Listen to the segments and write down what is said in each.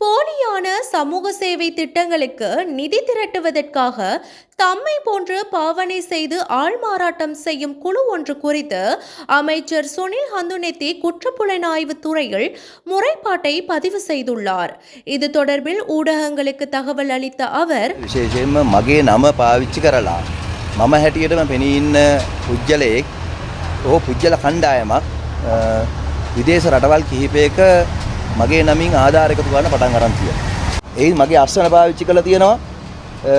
போலியான சமூக சேவை திட்டங்களுக்கு நிதி திரட்டுவதற்காக தம்மை போன்று பாவனை செய்து ஆள்மாறாட்டம் செய்யும் குழு ஒன்று குறித்து அமைச்சர் சுனில் ஹந்துனெத்தி குற்றப்புலனாய்வு துறையில் முறைப்பாட்டை பதிவு செய்துள்ளார் இது தொடர்பில் ஊடகங்களுக்கு தகவல் அளித்த அவர் විශේෂයෙන්ම මගේ නම පාවිච්චි කරලා මම හැටියටම පෙනී ඉන්න පුද්ගලයෙක් ඕ පුද්ගල කණ්ඩායමක් අ, විදේශ රටවල් කිහිපයක මගේ නමින් ආධාරකතු ගන්න පටන් අරන් තියෙනවා. එයි මගේ අස්සන පාවිච්චි කරලා තියෙනවා. අ,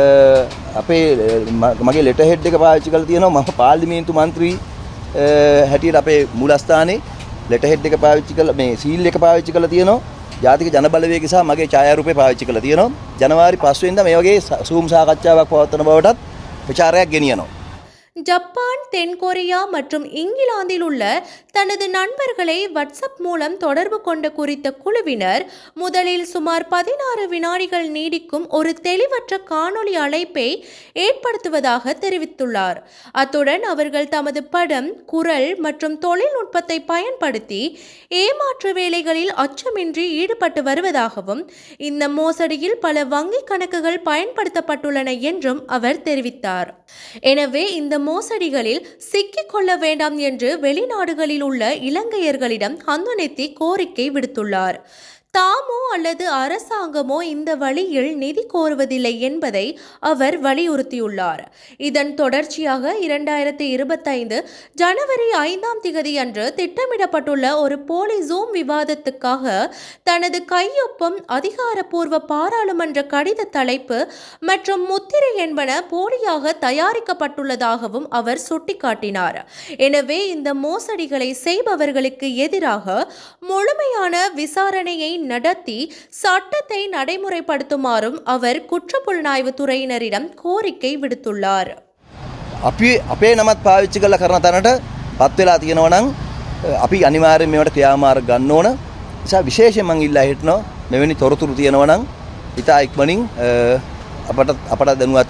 අපේ අ, ම- මගේ ලෙට හෙඩ් එක පාවිච්චි කරලා තියෙනවා. මම පාර්ලිමේන්තු මන්ත්‍රී අ, හැටියට අපේ මූලස්ථානයේ ලෙට හෙඩ් එක පාවිච්චි කරලා මේ සීල් එක පාවිච්චි කරලා තියෙනවා. ජාතික ජනබලවේගය සහ මගේ ඡායාරූපය පාවිච්චි කරලා තියෙනවා. ජනවාරි 5 වෙනිදා මේ වගේ සූම් සාකච්ඡාවක් පවත්වන බවටත් ප්‍රචාරයක් ගෙනියනවා. ஜப்பான் தென்கொரியா மற்றும் இங்கிலாந்தில் உள்ள தனது நண்பர்களை வாட்ஸ்அப் மூலம் தொடர்பு கொண்ட குறித்த குழுவினர் முதலில் சுமார் பதினாறு வினாடிகள் நீடிக்கும் ஒரு தெளிவற்ற காணொளி அழைப்பை ஏற்படுத்துவதாக தெரிவித்துள்ளார். அத்துடன் அவர்கள் தமது படம் குரல் மற்றும் தொழில்நுட்பத்தை பயன்படுத்தி ஏமாற்று வேலைகளில் அச்சமின்றி ஈடுபட்டு வருவதாகவும் இந்த மோசடியில் பல வங்கிக் கணக்குகள் பயன்படுத்தப்பட்டுள்ளன என்றும் அவர் தெரிவித்தார். எனவே இந்த மோசடிகளில் சிக்கிக் கொள்ள வேண்டாம் என்று வெளிநாடுகளில் உள்ள இலங்கையர்களிடம் ஹந்துனெத்தி கோரிக்கை விடுத்துள்ளார். தாமோ அல்லது அரசாங்கமோ இந்த வழியில் நிதி கோருவதில்லை என்பதை அவர் வலியுறுத்தியுள்ளார். இதன் தொடர்ச்சியாக இரண்டாயிரத்தி இருபத்தைந்து ஜனவரி ஐந்தாம் திகதி அன்று திட்டமிடப்பட்டுள்ள ஒரு போலி ஜூம் விவாதத்துக்காக தனது கையொப்பம் அதிகாரப்பூர்வ பாராளுமன்ற கடித தலைப்பு மற்றும் முத்திரை என்பன போலியாக தயாரிக்கப்பட்டுள்ளதாகவும் அவர் சுட்டிக்காட்டினார். எனவே இந்த மோசடிகளை செய்பவர்களுக்கு எதிராக முழுமையான விசாரணையை நடத்தி சட்டத்தை நடைமுறைப்படுத்துமாறும் அவர் குற்றப்புலனாய்வு துறையினரிடம் கோரிக்கை விடுத்துள்ளார் අපි අපේ නමත් පාවිච්චි කරලා කරන තැනට පත් වෙලා තියෙනවා නම් අ, අපි අනිවාර්යෙන් මේවට ක්‍රියාමාර්ග ගන්න ඕන. නිසා විශේෂයෙන් මම ඉල්ලා හිටනවා මෙවැනි තොරතුරු තියෙනවා නම් ඉතා ඉක්මනින් අ, අපට අපට දැනුවත්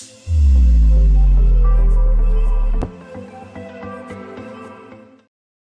Peace.